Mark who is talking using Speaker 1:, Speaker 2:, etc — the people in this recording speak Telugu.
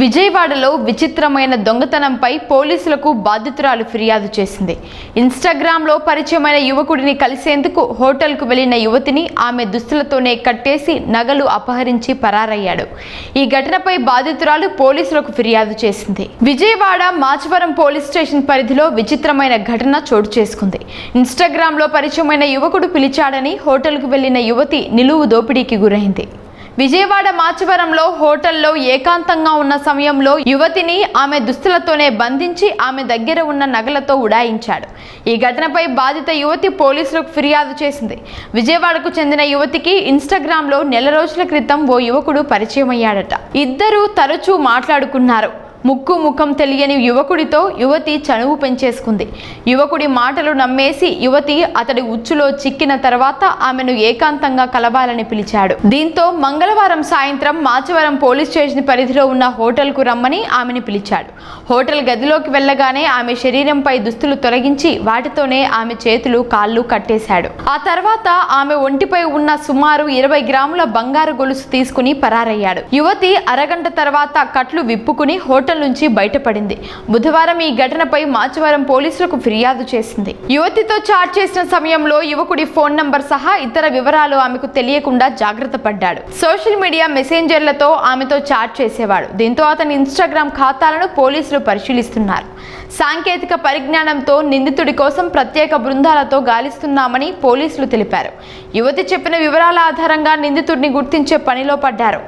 Speaker 1: విజయవాడలో విచిత్రమైన దొంగతనంపై పోలీసులకు బాధితురాలు ఫిర్యాదు చేసింది. ఇన్స్టాగ్రామ్లో పరిచయమైన యువకుడిని కలిసేందుకు హోటల్కు వెళ్ళిన యువతిని ఆమె దుస్తులతోనే కట్టేసి నగలు అపహరించి పరారయ్యాడు. ఈ ఘటనపై బాధితురాలు పోలీసులకు ఫిర్యాదు చేసింది. విజయవాడ మాచవరం పోలీస్ స్టేషన్ పరిధిలో విచిత్రమైన ఘటన చోటు చేసుకుంది. ఇన్స్టాగ్రామ్లో పరిచయమైన యువకుడు పిలిచాడని హోటల్కు వెళ్ళిన యువతి నిలువు దోపిడీకి గురైంది. విజయవాడ మాచవరంలో హోటల్లో ఏకాంతంగా ఉన్న సమయంలో యువతిని ఆమె దుస్తులతోనే బంధించి ఆమె దగ్గర ఉన్న నగలతో ఉడాయించాడు. ఈ ఘటనపై బాధిత యువతి పోలీసులకు ఫిర్యాదు చేసింది. విజయవాడకు చెందిన యువతికి ఇన్స్టాగ్రామ్లో నెల రోజుల క్రితం ఓ యువకుడు పరిచయం అయ్యాడట ఇద్దరూ తరచూ మాట్లాడుకున్నారు. ముక్కు ముఖం తెలియని యువకుడితో యువతి చనువు పెంచేసుకుంది. యువకుడి మాటలు నమ్మేసి యువతి అతడి ఉచ్చులో చిక్కిన తర్వాత ఆమెను ఏకాంతంగా కలవాలని పిలిచాడు. దీంతో మంగళవారం సాయంత్రం మాచవరం పోలీస్ స్టేషన్ పరిధిలో ఉన్న హోటల్కు రమ్మని ఆమెను పిలిచాడు. హోటల్ గదిలోకి వెళ్ళగానే ఆమె శరీరంపై దుస్తులు తొలగించి వాటితోనే ఆమె చేతులు కాళ్ళు కట్టేశాడు. ఆ తర్వాత ఆమె ఒంటిపై ఉన్న సుమారు ఇరవై గ్రాముల బంగారు గొలుసు తీసుకుని పరారయ్యాడు. యువతి అరగంట తర్వాత కట్లు విప్పుకుని హోటల్ నుంచి బయటపడింది. బుధవారం ఈ ఘటనపై మాచవరం పోలీసులకు ఫిర్యాదు చేసింది. యువతితో చాట్ చేసిన సమయంలో యువకుడి ఫోన్ నంబర్ సహా ఇతర వివరాలు ఆమెకు తెలియకుండా జాగ్రత్త పడ్డాడు. సోషల్ మీడియా మెసెంజర్లతో ఆమెతో చాట్ చేసేవాడు. దీంతో అతని ఇన్స్టాగ్రామ్ ఖాతాలను పోలీసులు పరిశీలిస్తున్నారు. సాంకేతిక పరిజ్ఞానంతో నిందితుడి కోసం ప్రత్యేక బృందాలతో గాలిస్తున్నామని పోలీసులు తెలిపారు. యువతి చెప్పిన వివరాల ఆధారంగా నిందితుడిని గుర్తించే పనిలో పడ్డారు.